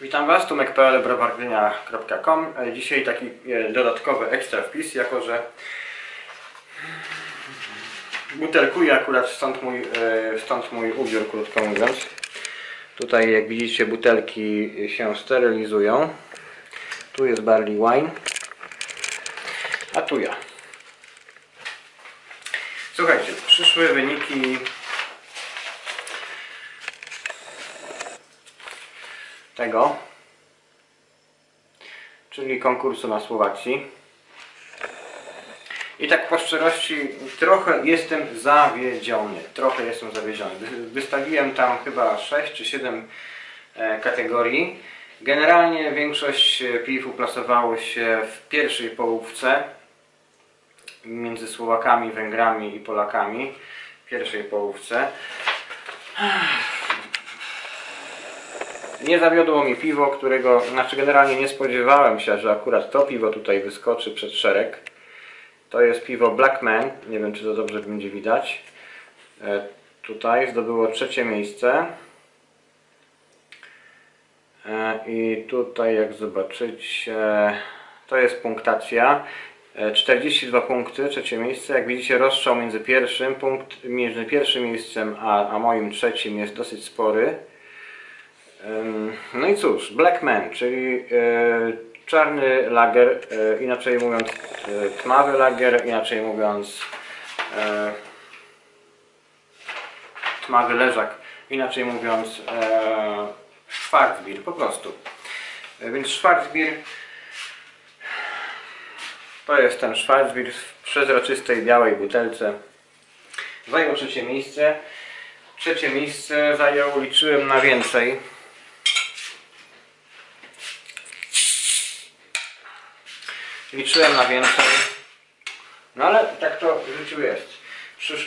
Witam Was, Tumek.pl, browardynia.com. E, Dzisiaj taki e, dodatkowy ekstra wpis, jako że butelkuję akurat stąd mój, e, stąd mój ubiór, krótko mówiąc. Tutaj jak widzicie butelki się sterylizują. Tu jest barley wine, a tu ja. Słuchajcie, przyszły wyniki tego, czyli konkursu na Słowacji. I tak po szczerości trochę jestem zawiedziony. Trochę jestem zawiedziony. Wy- Wystawiłem tam chyba 6 czy 7 e, kategorii. Generalnie większość e, piw uplasowało się w pierwszej połówce między Słowakami, Węgrami i Polakami. W pierwszej połówce. Nie zawiodło mi piwo, którego, znaczy generalnie nie spodziewałem się, że akurat to piwo tutaj wyskoczy przed szereg. To jest piwo Blackman, nie wiem czy to dobrze będzie widać. E, Tutaj zdobyło trzecie miejsce. E, I tutaj jak zobaczycie, to jest punktacja. E, 42 punkty, trzecie miejsce. Jak widzicie rozstrzał między pierwszym, punkt, między pierwszym miejscem a, a moim trzecim jest dosyć spory. No i cóż, Black Man, czyli e, czarny lager, e, inaczej mówiąc e, tmawy lager, inaczej mówiąc tmawy leżak, inaczej mówiąc Schwarzbier, po prostu. Więc Schwarzbier to jest ten Schwarzbier w przezroczystej białej butelce. Zajął trzecie miejsce. Trzecie miejsce zajął, liczyłem na więcej. Liczyłem na więcej. No ale tak to w życiu jest.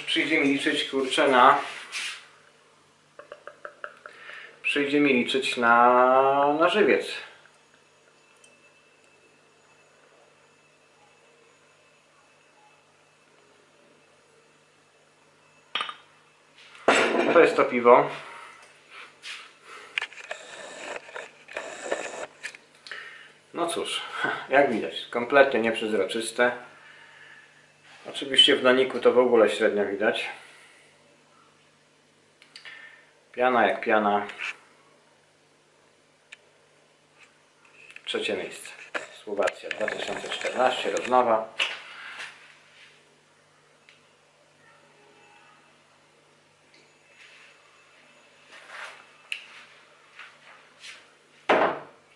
Przyjdzie mi liczyć kurczę na. Przyjdzie mi liczyć na, na żywiec. To jest to piwo. No cóż, jak widać, kompletnie nieprzezroczyste. Oczywiście w doniku to w ogóle średnio widać. Piana jak piana. Trzecie miejsce. Słowacja 2014, rozmowa.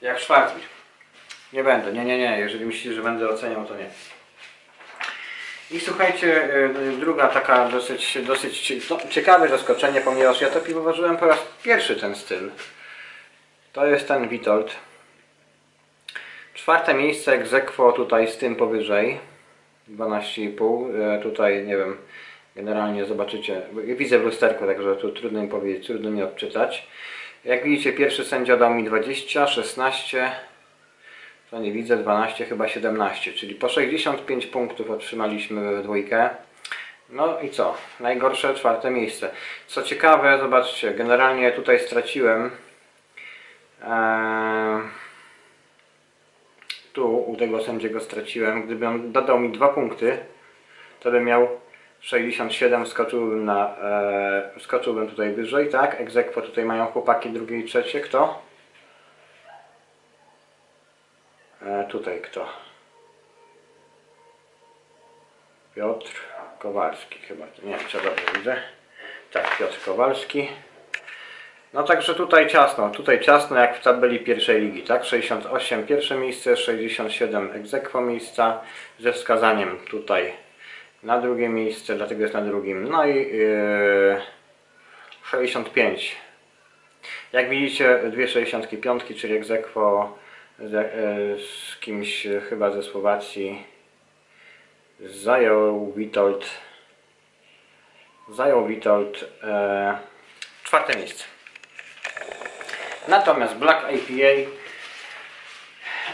Jak Schwarzbier. Nie będę, nie, nie, nie. Jeżeli myślicie, że będę oceniał, to nie. I słuchajcie, y, druga taka dosyć, dosyć no, ciekawe zaskoczenie, ponieważ ja to piwo ważyłem po raz pierwszy ten styl. To jest ten Witold. Czwarte miejsce egzekwo tutaj z tym powyżej. 12,5. E, Tutaj nie wiem, generalnie zobaczycie. Widzę w lusterku, także tu trudno mi powiedzieć, trudno mi odczytać. Jak widzicie, pierwszy sędzia dał mi 20, 16, to nie widzę, 12, chyba 17, czyli po 65 punktów otrzymaliśmy we dwójkę. No i co? Najgorsze czwarte miejsce. Co ciekawe, zobaczcie, generalnie tutaj straciłem. Eee, tu u tego sędziego straciłem. Gdyby on dodał mi dwa punkty, to bym miał 67, skoczyłbym na, e, skoczyłbym tutaj wyżej, tak? Egzekwo tutaj mają chłopaki drugie i trzecie. Kto? E, tutaj kto? Piotr Kowalski chyba. Nie wiem, czy dobrze widzę. Tak, Piotr Kowalski. No także tutaj ciasno, tutaj ciasno jak w tabeli pierwszej ligi, tak? 68 pierwsze miejsce, 67 egzekwo miejsca ze wskazaniem tutaj na drugie miejsce, dlatego jest na drugim. No i yy, 65. Jak widzicie, dwie 65, czyli egzekwo z, e, z kimś e, chyba ze Słowacji. Zajął Witold zajął Witold e, czwarte miejsce. Natomiast Black IPA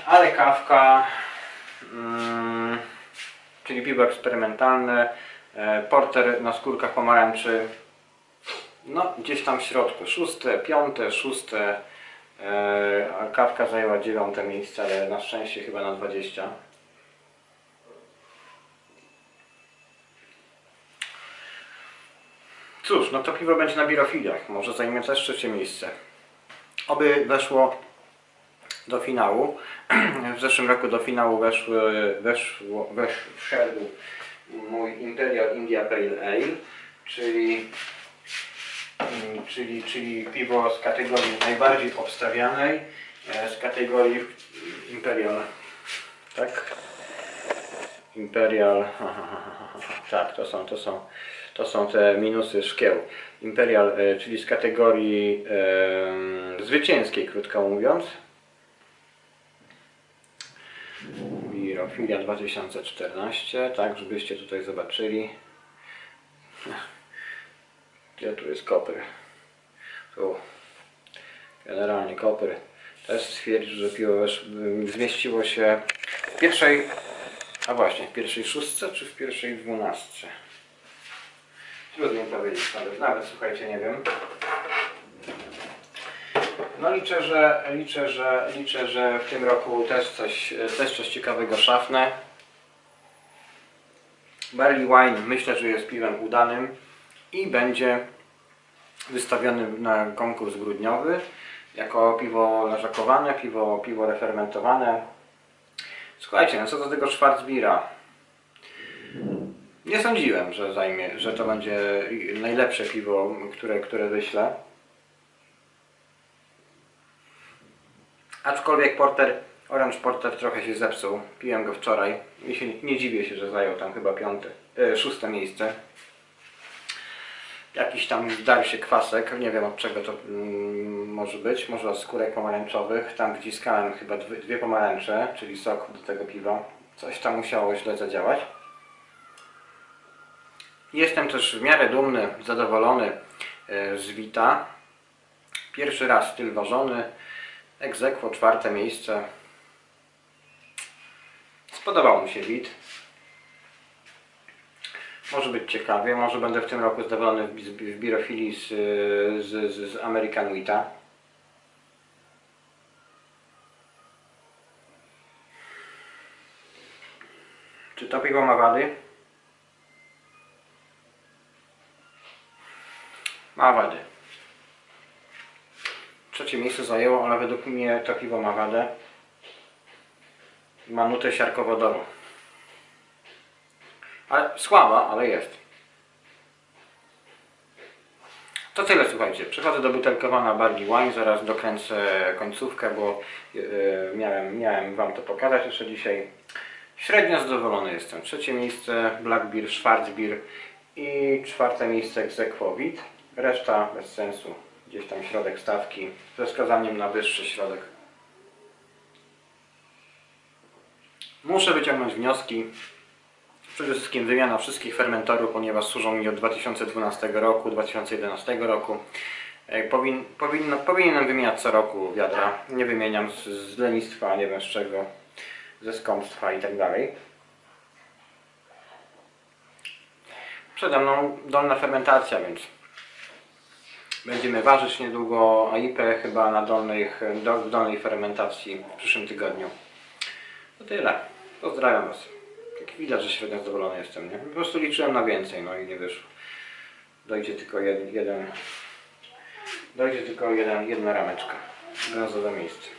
ale kawka mm, czyli piwo eksperymentalne e, porter na skórkach pomarańczy. No gdzieś tam w środku. Szóste, piąte, szóste a kawka zajęła dziewiąte miejsce, ale na szczęście chyba na 20. Cóż, no to piwo będzie na birofiliach. Może zajmie też trzecie miejsce. Oby weszło do finału. W zeszłym roku do finału weszły, weszło, wesz, wszedł mój Imperial India Pale Ale, czyli, czyli, czyli piwo z kategorii najbardziej obstawianej, e, z kategorii Imperial, tak? Imperial, tak, to są, to są, to są te minusy szkieł. Imperial, e, czyli z kategorii e, zwycięskiej, krótko mówiąc. Birofilia 2014, tak, żebyście tutaj zobaczyli. Gdzie tu jest kopyr? Tu. Generalnie kopyr też stwierdził, że piwo zmieściło się w pierwszej, a właśnie, w pierwszej szóstce czy w pierwszej dwunastce? Trudno powiedzieć, nawet, nawet słuchajcie, nie wiem. No liczę, że liczę, że liczę, że w tym roku też coś, też coś ciekawego szafnę. Barley Wine myślę, że jest piwem udanym i będzie wystawiony na konkurs grudniowy jako piwo leżakowane, piwo, piwo refermentowane. Słuchajcie, no co do tego Schwarzbiera. Nie sądziłem, że zajmie, że to będzie najlepsze piwo, które, które wyślę. Aczkolwiek porter, Orange Porter trochę się zepsuł. Piłem go wczoraj i się nie dziwię się, że zajął tam chyba piąte, e, szóste miejsce. Jakiś tam dalszy kwasek, nie wiem od czego to mm, może być, może od skórek pomarańczowych. Tam wciskałem chyba dwie, pomarańcze, czyli sok do tego piwa. Coś tam musiało źle zadziałać. Jestem też w miarę dumny, zadowolony e, z Wita. Pierwszy raz styl ważony. Egzekwo, czwarte miejsce. Spodobał mi się wid. Może być ciekawie, może będę w tym roku zadowolony w, w, birofilii z, z, z, American Wita. Czy to piwo ma wady? Ma wady. Trzecie miejsce zajęło, ale według mnie to piwo ma wadę. Ma nutę siarkowodoru. Ale słaba, ale jest. To tyle, słuchajcie. Przechodzę do butelkowana Barley Wine. Zaraz dokręcę końcówkę, bo yy, miałem, miałem Wam to pokazać jeszcze dzisiaj. Średnio zadowolony jestem. Trzecie miejsce Black Beer, Schwarzbier i czwarte miejsce Exequo Wit. Reszta bez sensu. Gdzieś tam środek stawki ze wskazaniem na wyższy środek. Muszę wyciągnąć wnioski. Przede wszystkim wymiana wszystkich fermentorów, ponieważ służą mi od 2012 roku, 2011 roku. E, Powin, powinno, powinienem wymieniać co roku wiadra. Nie wymieniam z, z lenistwa, nie wiem z czego, ze skąpstwa i tak dalej. Przede mną dolna fermentacja, więc będziemy ważyć niedługo AIP chyba na dolnej, do, dolnej fermentacji w przyszłym tygodniu. To tyle. Pozdrawiam Was. Jak widać, że średnio zadowolony jestem, nie? Po prostu liczyłem na więcej, no i nie wyszło. Dojdzie tylko jeden, jeden dojdzie tylko jeden, jedna rameczka. Brązowe miejsce.